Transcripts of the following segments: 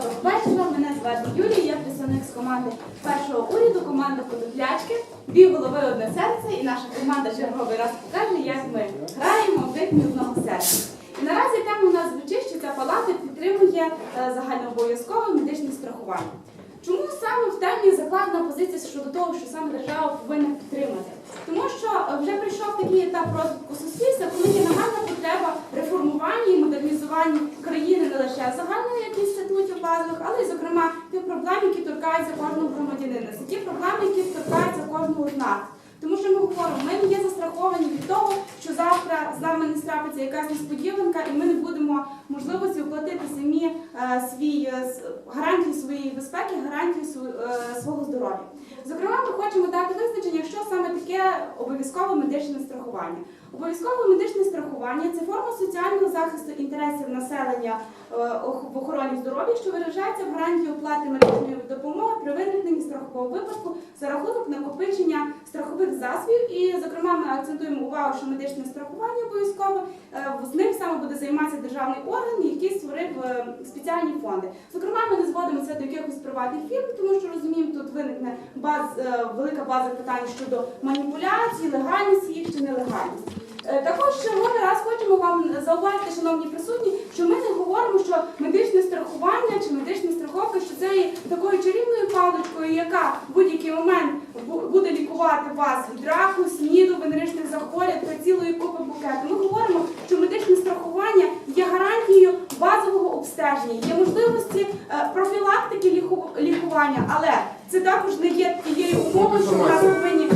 Доброго вечора. Мене звати Юлія, я представник з команди першого уряду, команда Подоплячки. Дві голови, одне серце, і наша команда черговий раз покаже, як ми граємо в ритмі одного серця. І наразі тема у нас звучить, що ця палата підтримує е, загальнообов'язкове медичне страхування. Чому саме в темі закладена позиція щодо того, що саме держава повинна підтримати? Тому що вже прийшов такий етап розвитку суспільства, коли є нагальна потреба реформування і модернізування країни не лише загальної якісь статутів базових, але й зокрема тих проблем, які торкаються кожного громадянина. Це ті проблеми, які торкаються кожного з нас. Тому що ми говоримо, ми не є застраховані не страпиться якась несподіванка, і ми не будемо можливості оплатити самі е, свій гарантію гарантії своєї безпеки, гарантії св- е, свого здоров'я. Зокрема, ми хочемо дати визначення, що саме таке обов'язкове медичне страхування. Обов'язкове медичне страхування це форма соціального захисту інтересів населення е, в охороні здоров'я, що виражається в гарантії оплати медичної допомоги при виникненні страхового випадку за рахунок накопичення страхових засобів. І, зокрема, ми акцентуємо увагу, що медичне страхування обов'язково е, з ним саме буде займатися державний орган, який створив е, спеціальні фонди. Зокрема, ми не зводимося до якихось приватних фірм, тому що розуміємо, тут виникне велика база питань щодо маніпуляцій, легальності їх чи нелегальності. Е, Також черговий раз хочемо вам зауважити, шановні присутні, що ми не говоримо, що медичне страхування чи медична страховка, що це є такою чарівною паличкою, яка в будь-який момент буде лікувати вас від раку, сніду, венеричних захворювань та цілої купи букету. Ми говоримо, що медичне страхування є гарантією базового обстеження, є можливості е, профілактики ліку- лікування, але це також не є тією умовою, що нас повинні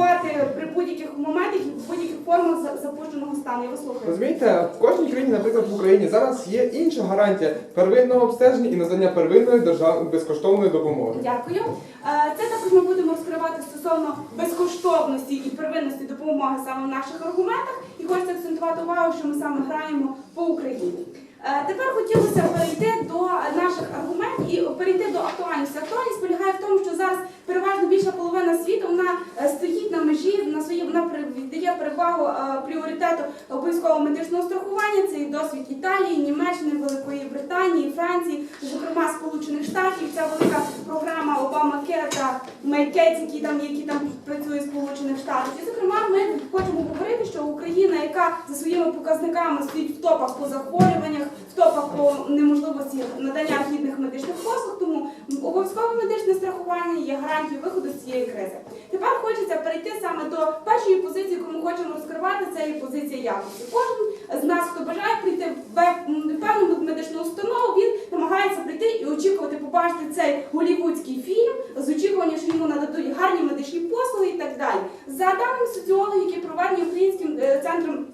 лікувати при будь-яких моментах і в будь-яких формах запущеного стану. Я вас слухаю. Розумієте, в кожній країні, наприклад, в Україні зараз є інша гарантія первинного обстеження і надання первинної державної безкоштовної допомоги. Дякую. Е, Це також ми будемо розкривати стосовно безкоштовності і первинності допомоги саме в наших аргументах. І хочеться акцентувати увагу, що ми саме граємо по Україні. Е, Тепер хотілося перейти до наших аргументів і перейти до актуальності. Актуальність полягає в тому, що зараз переважно більша половина світу вона е, стоїть на межі на своїй вона віддає перевагу е, пріоритету обов'язкового медичного страхування. Це і досвід Італії, Німеччини, Великої Британії, Франції, зокрема Сполучених Штатів. Ця велика програма Обама Кер та Мейкет, які там які там працює Сполучених Штатів. І зокрема, ми хочемо говорити, що Україна, яка за своїми показниками стоїть в топах по захворюваннях, в топах по неможливості надання гідних медичних послуг, тому обов'язкове медичне страхування є гарантією виходу з цієї кризи. Тепер хочеться перейти саме до першої позиції, яку ми хочемо розкривати, це є позиція якості. Кожен з нас, хто бажає прийти в певну медичну установу, він намагається прийти і очікувати побачити цей голівудський фільм з очікуванням, що йому нададуть гарні медичні послуги і так далі. За даними соціологів, які проведені українським е, центром.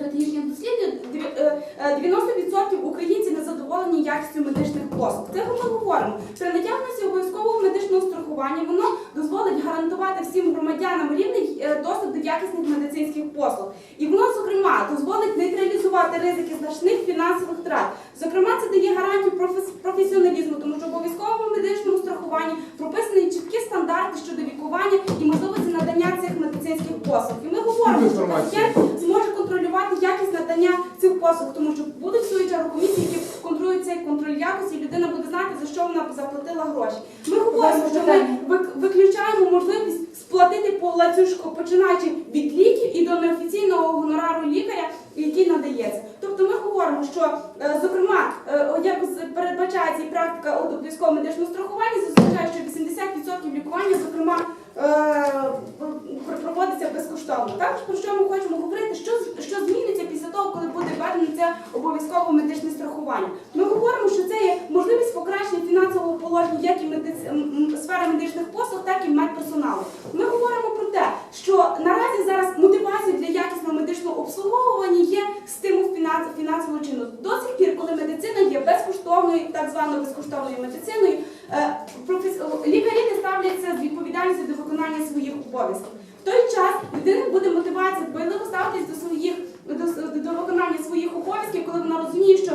Стратегічних досліджень дві- е, е, 90% українців не задоволені якістю медичних послуг. Це ми говоримо. При наявності обов'язкового медичного страхування воно дозволить гарантувати всім громадянам рівний е, доступ до якісних медицинських послуг. І воно, зокрема, дозволить нейтралізувати ризики значних фінансових втрат. Зокрема, це дає гарантію профес- професіоналізму, тому що в обов'язковому медичному страхуванні прописані чіткі стандарти щодо лікування і можливості надання цих медицинських послуг. І ми говоримо, що пацієнт зможе контролювати якість надання цих послуг, тому що будуть в свою чергу комісії, які контролюють цей контроль якості, і людина буде знати, за що вона заплатила гроші. Ми говоримо, що ми вик- виключаємо можливість сплатити по ланцюжку, починаючи від ліків і до неофіційного гонорару лікаря, який надається. Тобто ми говоримо, що е, зокрема, е, як передбачається і практика обов'язкового медичного страхування, зазначає, що 80% лікування, зокрема, е, проводиться безкоштовно. Також про що ми хочемо говорити, що, що зміниться після того, коли буде введено це обов'язкове медичне страхування. Ми говоримо, що це є можливість покращення фінансового положення як і медиц... сфери медичних послуг, так і медперсоналу. Ми говоримо про те, що наразі зараз мотивацією для якісного медичного обслуговування є стимул фінанс... фінансового чину. До сих пір, коли медицина є безкоштовною, так званою безкоштовною медициною, е, лікарі не ставляться з відповідальністю до виконання своїх обов'язків. Той час людина буде мотивація дбайливо ставитись до своїх до, виконання своїх обов'язків, коли вона розуміє, що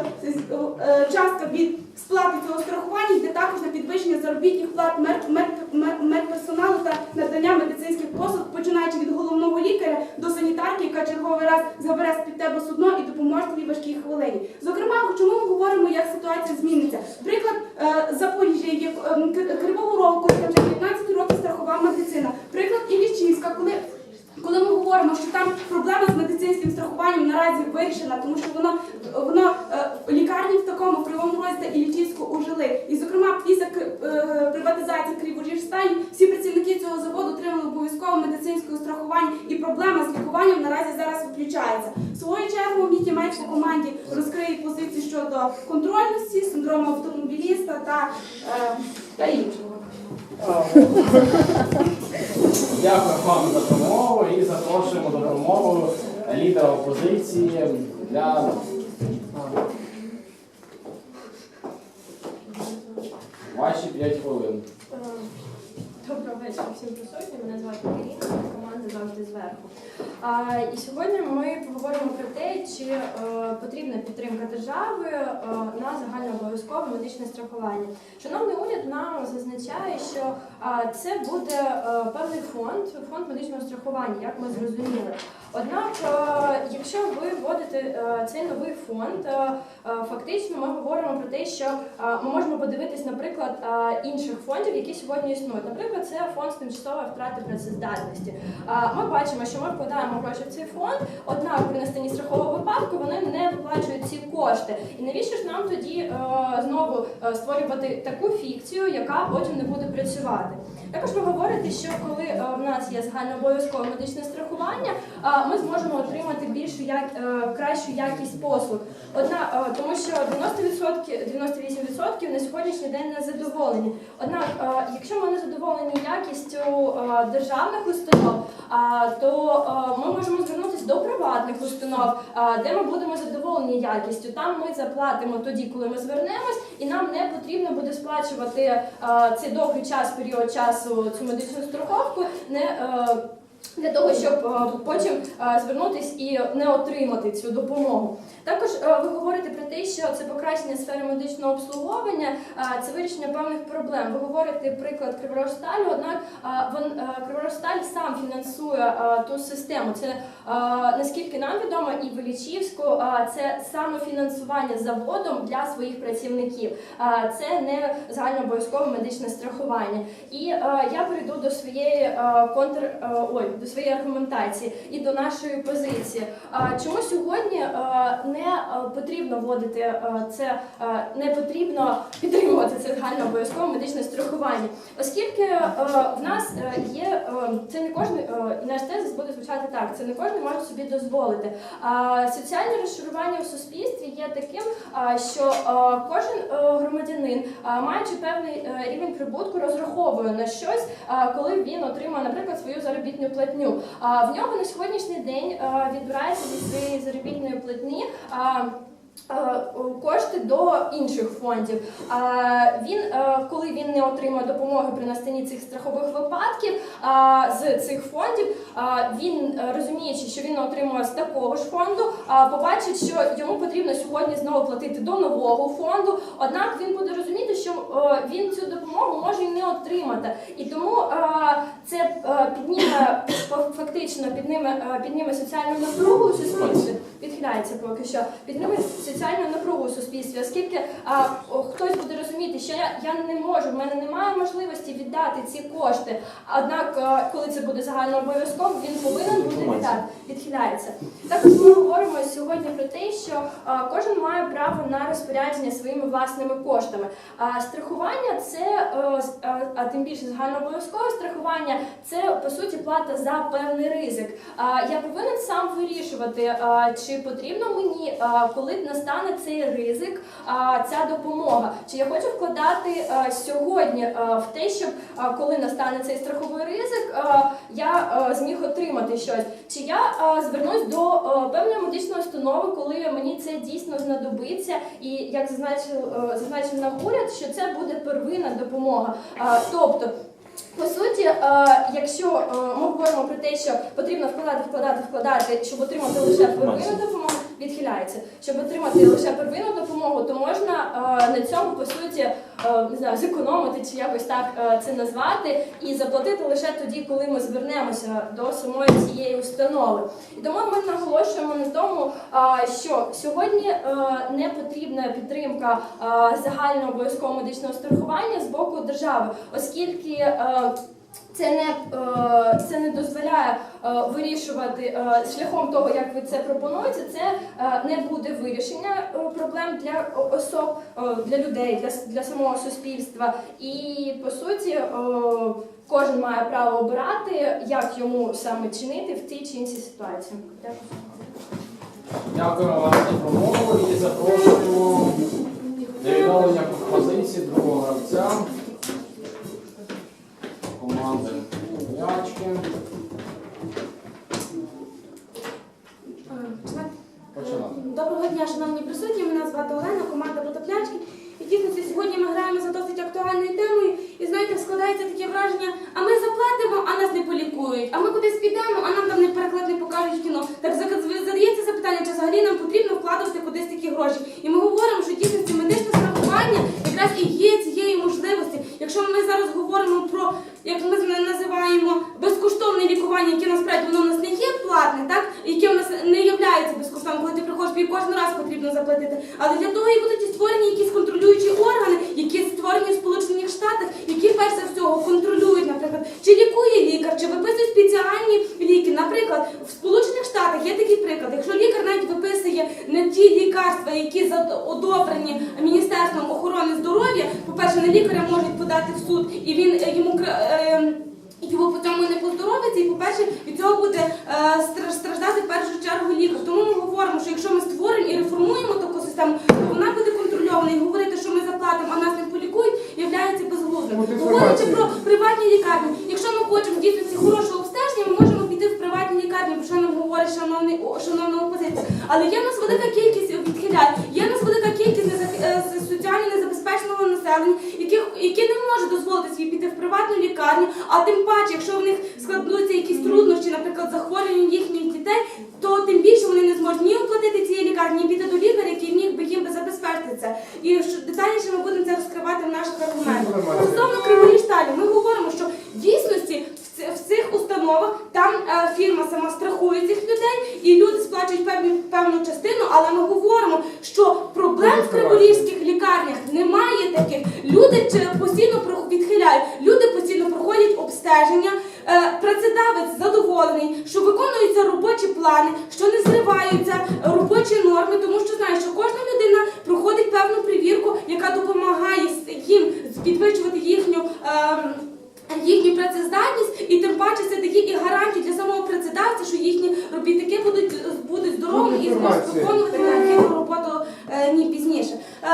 е, частка від сплати цього страхування йде також на підвищення заробітних плат мед, мед, мед- медперсоналу та надання медицинських послуг, починаючи від головного лікаря до санітарки, яка черговий раз забере з під тебе судно і допоможе тобі важкій хвилині. Зокрема, чому ми говоримо, як ситуація зміниться? Приклад, е, Запоріжжя ем, Кривого Рогу, там вже 15 років страхова медицина. Приклад Іллічівська, коли. Ми говоримо, що там страхуванням наразі вирішена, тому що воно воно е, лікарні в такому кривому розі та Іллічівську ужили. І зокрема, після е, приватизації Криворіжстані всі працівники цього заводу отримали обов'язкове медицинське страхування, і проблема з лікуванням наразі зараз виключається. В свою чергу Міті Меч по команді розкриє позиції щодо контрольності, синдрому автомобіліста та, е, та іншого. Дякую вам за промову і запрошуємо до промови лідера опозиції для ваші 5 хвилин. Доброго вечора всім присутнім. Мене звати Каріна, команда завжди зверху. А, і сьогодні ми поговоримо про те, чи е, потрібна підтримка держави е, на загальнообов'язкове медичне страхування. Шановний уряд нам зазначає, що е, це буде е, певний фонд, фонд медичного страхування, як ми зрозуміли. Однак, е, якщо ви вводите е, цей новий фонд, е, фактично ми говоримо про те, що ми можемо подивитись, наприклад, інших фондів, які сьогодні існують. Наприклад, це фонд з тимчасової втрати працездатності. Ми бачимо, що ми вкладаємо гроші в цей фонд, однак при настанні страхового випадку вони кошти. І навіщо ж нам тоді е, знову е, створювати таку фікцію, яка потім не буде працювати? Також ви говорите, що коли е, в нас є загальнообов'язкове медичне страхування, е, ми зможемо отримати більшу як е, кращу якість послуг. Одна е, тому, що 90%, 98% на сьогоднішній день не задоволені. Однак, е, якщо ми не задоволені якістю е, державних установ, е, то е, ми можемо звернутися до приватних установ, е, де ми будемо задоволені якістю. Там ми заплатимо тоді, коли ми звернемось, і нам не потрібно буде сплачувати е, цей довгий час, період часу цю медичну страховку. Не е, для того, щоб е, потім е, звернутися і не отримати цю допомогу. Також е, ви говорите про те, що це покращення сфери медичного обслуговування, це вирішення певних проблем. Ви говорите приклад Криворожсталю, однак Криворожсталь сам фінансує ту систему. Це наскільки нам відомо, і Величівську це самофінансування заводом для своїх працівників. Це не загальнообов'язкове медичне страхування. І я перейду до своєї контр ой, до своєї аргументації і до нашої позиції. Чому сьогодні е, не е, потрібно вводити е, це, не потрібно підтримувати це загальнообов'язкове медичне страхування, оскільки в нас є це не кожен і наш тезис буде звучати так. Це не кожен може собі дозволити. Соціальне розшарування в суспільстві є таким, що кожен громадянин, маючи певний рівень прибутку, розраховує на щось, коли він отримає, наприклад, свою заробітну платню. В нього на сьогоднішній день відбирається зі своєї заробітної платні. Е, Кошти до інших фондів. Він, е, коли він не отримає допомоги при настанні цих страхових випадків з цих фондів, він е, розуміючи, що він отримує з такого ж фонду, побачить, що йому потрібно сьогодні знову платити до нового фонду. Однак він буде розуміти, що він цю допомогу може і не отримати. І тому це підніме фактично підніме, підніме соціальну напругу суспільстві. Відхиляється поки що. Підніме соціальну напругу у суспільстві, оскільки а, о, хтось буде розуміти, що я, я не можу, в мене немає можливості віддати ці кошти. Однак, е, коли це буде загально обов'язково, він повинен буде віддати. Відхиляється. Також ми говоримо сьогодні про те, що е, кожен має право на розпорядження своїми власними коштами. А страхування це е, а, а тим більше загальнообов'язкове страхування, це по суті плата за певний ризик. А, Я повинен сам вирішувати, а, чи потрібно мені, коли настане цей ризик, ця допомога. Чи я хочу вкладати сьогодні в те, щоб коли настане цей страховий ризик, я зміг отримати щось. Чи я звернусь до певної медичної установи, коли мені це дійсно знадобиться, і як зазначив, е, зазначив нам уряд, що це буде первинна допомога. Тобто По суті, е, якщо е, ми говоримо про те, що потрібно вкладати, вкладати, вкладати, щоб отримати лише первинну допомогу, відхиляється. Щоб отримати лише первинну допомогу, то можна е, на цьому по суті не знаю, зекономити чи якось так це назвати, і заплатити лише тоді, коли ми звернемося до самої цієї установи. І тому ми наголошуємо на тому, що сьогодні не потрібна підтримка загального обов'язкового медичного страхування з боку держави, оскільки це не, е, це не дозволяє е, вирішувати е, шляхом того, як ви це пропонуєте. Це не буде вирішення проблем для особ, для людей, для, для самого суспільства. І по суті, кожен має право обирати, як йому саме чинити в тій чи іншій ситуації. Дякую. Вам за промову і запрошуємо для відновлення пропозиції другого гравця команди М'ячки. Доброго дня, шановні присутні. Мене звати Олена, команда Протоплячки. І дійсно сьогодні ми граємо за досить актуальною темою. І знаєте, складається таке враження, а ми заплатимо, а нас не полікують. А ми кудись підемо, а нам там не переклад не покажуть кіно. Так задається запитання, чи взагалі нам потрібно вкладувати кудись такі гроші. І ми говоримо, що дійсно медичне страхування якраз і є цією можливості. Якщо ми зараз говоримо про як ми називаємо безкоштовне лікування, яке насправді воно в нас не є платне, так яке в нас не є безкоштовним, коли ти приходиш, тобі кожен раз потрібно заплатити. Але для того і будуть і створені якісь контролюючі органи, які створені в Сполучених Штатах, які перш за всього контролюють, наприклад, чи лікує лікар, чи виписує спеціальні ліки. Наприклад, в Сполучених Штатах є такий приклад. Якщо лікар навіть виписує не ті лікарства, які одобрені Міністерством охорони здоров'я, по-перше, на лікаря можуть подати в суд, і він е, йому йому по цьому не поздоровиться, і по-перше, від цього буде е, страждати в першу чергу лікар. Тому ми говоримо, що якщо ми створимо і реформуємо таку систему, то вона буде контрольована. І говорити, що ми заплатимо, а нас не полікують, являється безглуздим. Говорячи про приватні лікарні, якщо ми хочемо дійсно хорошого обстеження, ми можемо піти в приватні лікарні, про що нам говорить шановний шановна опозиція. Але є в нас велика кількість відхиляй, є в нас велика кількість е, соціально незабезпеченого населення, яких які не можуть дозволити собі піти в приватну лікарню, а тим паче, якщо в них складуться якісь труднощі, наприклад, захворювання їхніх дітей, то тим більше вони не зможуть ні оплатити цієї лікарні, ні піти до лікаря, який міг би їм би забезпечити це. І детальніше ми будемо це розкривати в наших аргументах. Стосовно Криворіжталі, ми говоримо, що в дійсності установах там е, фірма сама страхує цих людей, і люди сплачують певні, певну частину, але ми говоримо, що проблем в криворізьких лікарнях немає таких. Люди постійно відхиляють, люди постійно проходять обстеження. Е, Працедавець задоволений, що виконуються робочі плани, що не зриваються робочі норми, тому що знає, що кожна людина проходить певну перевірку, яка допомагає їм підвищувати їхню. ем, Їхню працездатність і тим паче це дає і гарантію для самого працедавця, що їхні робітники будуть будуть здоровими і зможуть виконувати необхідну роботу е, ні пізніше. Е,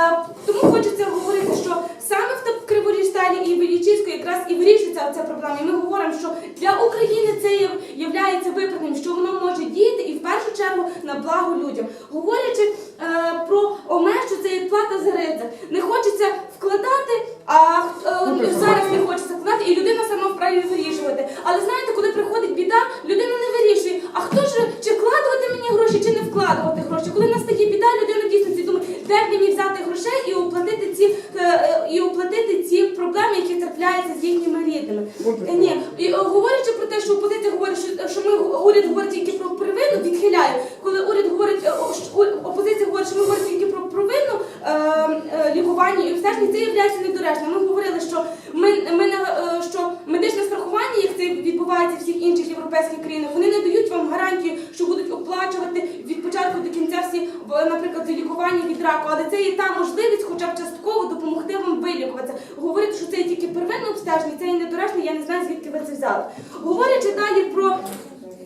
тому хочеться говорити, що саме в Криворіжсталі і Величівську якраз і вирішується ця проблема. І ми говоримо, що для України це є являється виправданим, що воно може діяти і в першу чергу на благо людям. Говорячи е, про ОМЕ, що це є плата за ризик. Не хочеться вкладати, а е, зараз не хочеться вкладати, і людина сама вправі вирішувати. Але знаєте, коли приходить біда, людина не вирішує. А хто ж чи вкладувати мені гроші, чи не вкладувати гроші? Коли настає біда, людина дійсно думає, де б мені взяти грошей і оплатити ці е, е, і оплатити ці проблеми, які трапляються з їхніми рідними. Е, Ні, і е, говорячи про те, що опозиція говорить, що, що ми уряд говорить тільки про провину, відхиляє. Коли уряд говорить, е, що- опозиція говорить, що ми говоримо тільки про провину е, е, лікування і обстеження, це є недоречно. Ми говорили, що ми, ми не, е, що медичне страхування, як це відбувається в всіх інших європейських країнах, вони не дають вам гарантію, що будуть оплачувати від початку до кінця всі, в- наприклад, лікування від раку. Але це є та можливість, хоча б частково допомогти вам вилікуватися. Говорити, що це є тільки первинне обстеження, це є недоречно, я не знаю, звідки ви це взяли. Говорячи далі про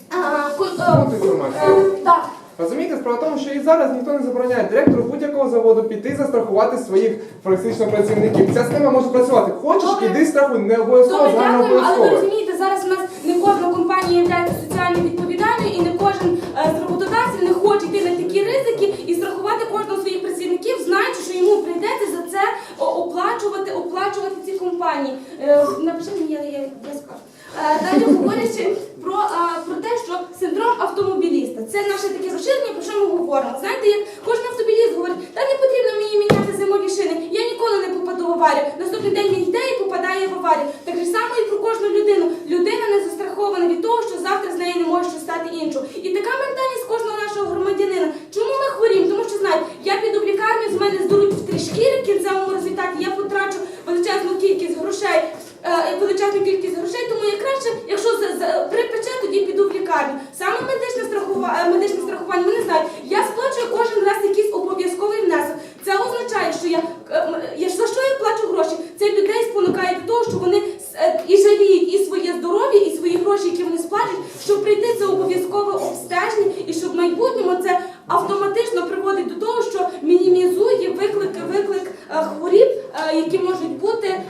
а, ко- е, От інформація. е, так. Розумієте, справа в тому, що і зараз ніхто не забороняє директору будь-якого заводу піти застрахувати своїх фактично працівників. Ця схема може працювати. Хочеш, Добре. іди страхуй, не обов'язково Добре, загально дякуємо, але ви обов'язково. розумієте, зараз у нас не кожна компанія є соціально відповідальною і не кожен е, з роботодавців не хоче йти на такі ризики і страхувати кожного своїх працівників, знаючи, що йому прийдеться за це о, оплачувати, оплачувати ці компанії. Е, Напиши мені, я, я, я скажу. Е, Далі говорячи про, а, про те, що синдром автомобіліста. Це наше таке розширення, про що ми говоримо. Знаєте, як кожен автомобіліст говорить, та не потрібно мені міняти зимові шини, я ніколи не попаду в аварію. Наступний день він йде і попадає в аварію. Так же само і про кожну людину. Людина не застрахована від того, що завтра з неї не може щось стати іншого. І така ментальність кожного нашого громадянина. Чому ми хворіємо? Тому що знають, я піду в лікарню, з мене здуруть в три шкіри в кінцевому результаті, я потрачу величезну кількість грошей. е, Величезну кількість грошей, тому я краще, якщо за- за- припече, тоді піду в лікарню. Саме медичне страхування, медичне страхування, вони знають, я сплачую кожен раз якийсь обов'язковий внесок. Це означає, що я, е, м, я ж за що я плачу гроші? Це людей спонукає до того, що вони с- е, і жаліють і своє здоров'я, і свої гроші, які вони сплачують, щоб прийти це обов'язкове обстеження, і щоб в майбутньому це автоматично приводить до того, що мінімізує виклик, виклик е, хворіб, е, які можуть бути е,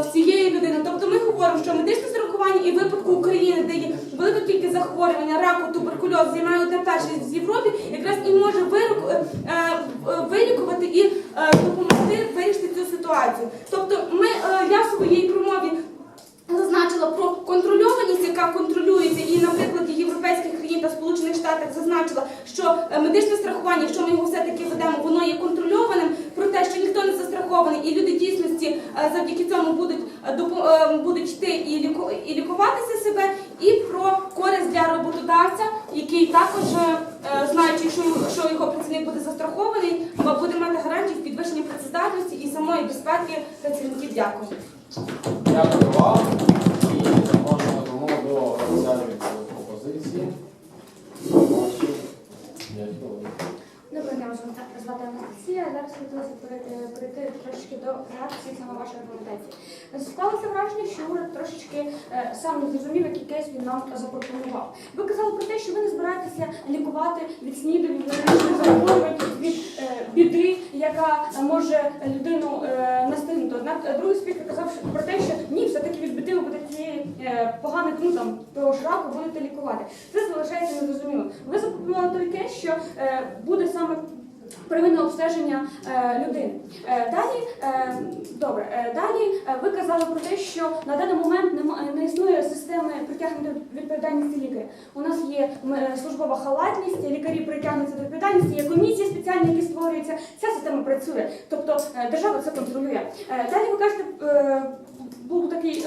в цієї людини. Тобто ми говоримо, що медичне зарахування і випадку України, де є велика кількість захворювання, раку, туберкульоз, займає одне перше в Європі, якраз і може е, е, вилікувати і допомогти вирішити цю ситуацію. Тобто, ми я в своїй промові зазначила про контрольованість, яка контролюється, і на прикладі європейських країн та сполучених штатах зазначила, що е, медичне страхування, якщо ми його все-таки ведемо, воно є контрольованим, про те, що ніхто не застрахований, і люди дійсності е, завдяки цьому будуть е, допо- е, будуть йти і ліку і лікуватися себе, і про користь для роботодавця, який також е, знаючи, що, його працівник буде застрахований, буде мати гарантію в підвищенні працездатності і самої безпеки працівників. Дякую. Дякую вам. І запрошуємо тому до офіціальної пропозиції. Ваші п'ять хвилин. Доброго дня, вас звати- звати Анастасія. Зараз хотілося перейти, перейти трошечки до реакції саме вашої аргументації. Склалося враження, що уряд трошечки е, сам не зрозумів, який кейс він нам запропонував. Ви казали про те, що ви не збираєтеся лікувати від снідів, захворювань, від е, біди, яка може людину е, настигнути. Однак е, другий спікер казав про те, що ні, все-таки від біди ви будете е, поганих ну там того ж раку будете лікувати. Це залишається незрозуміло. Ви запропонували той кейс, що буде саме первинне обстеження е, людини. Е, далі, е, добре, далі ви казали про те, що на даний момент не існує системи притягнення до відповідальності лікаря. У нас є службова халатність, лікарі притягнуться до відповідальності, є комісія спеціальна, які створюється. Ця система працює, тобто держава це контролює. Далі ви кажете, був такий.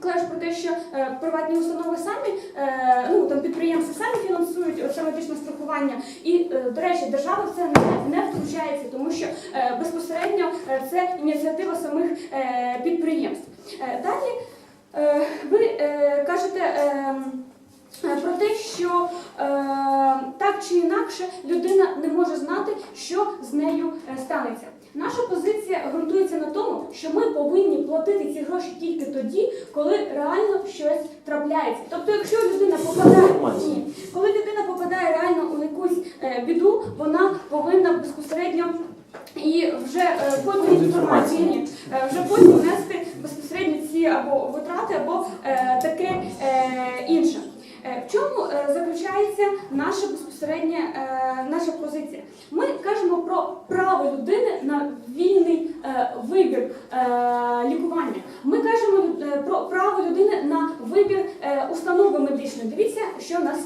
Клеш про те, що е, приватні установи самі, е, ну там підприємці самі фінансують це медичне страхування, і е, до речі, держава в це не, не втручається, тому що е, безпосередньо е, це ініціатива самих е, підприємств. Е, далі е, ви е, кажете. Е, е, Про те, що е, так чи інакше людина не може знати, що з нею е, станеться. Наша позиція ґрунтується на тому, що ми повинні платити ці гроші тільки тоді, коли реально щось трапляється. Тобто, якщо людина попадає ні, коли людина попадає реально у якусь е, біду, вона повинна безпосередньо і вже е, потім інформації е, вже потім нести безпосередньо ці або витрати, або е, таке е, інше. Е, В чому е, заключається наша безпосередня е, наша позиція? Ми кажемо про право людини на вільний вибір лікування. Ми кажемо про право людини на вибір установи медичної. Дивіться, що в нас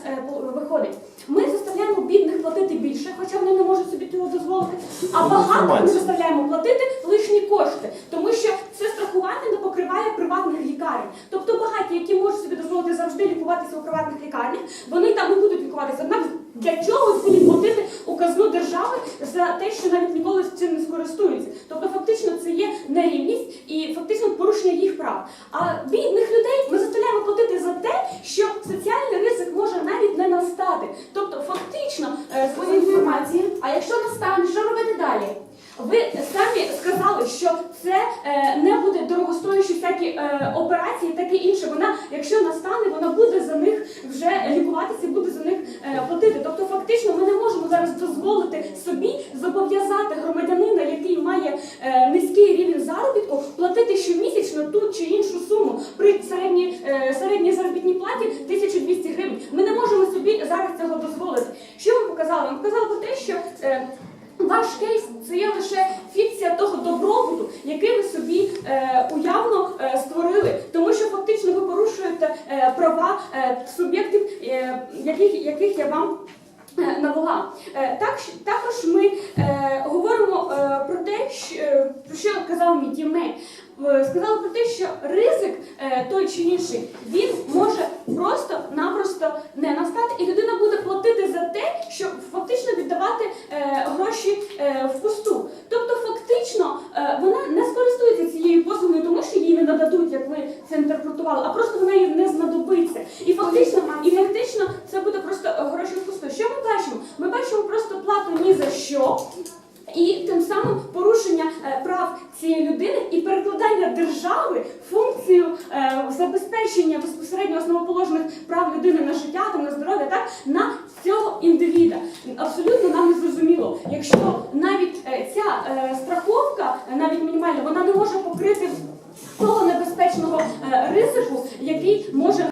виходить. Ми заставляємо бідних платити більше, хоча вони не можуть собі цього дозволити. А багато ми заставляємо платити лишні кошти, тому що це страхування не покриває приватних лікарень. Тобто багаті, які можуть собі дозволити завжди лікуватися у приватних лікарнях, вони там не будуть лікуватися. Однак для чого будуть платити у казну держави за те, що навіть ніколи цим не скористуються? Тобто, фактично, це є нерівність і фактично порушення їх прав. А бідних людей ми заставляємо платити за те, що нам е, на е, також ми е, говоримо про те, про що казав мій. Сказали про те, що ризик той чи інший, він може просто-напросто не настати, і людина буде платити за те, щоб фактично віддавати гроші в кусок.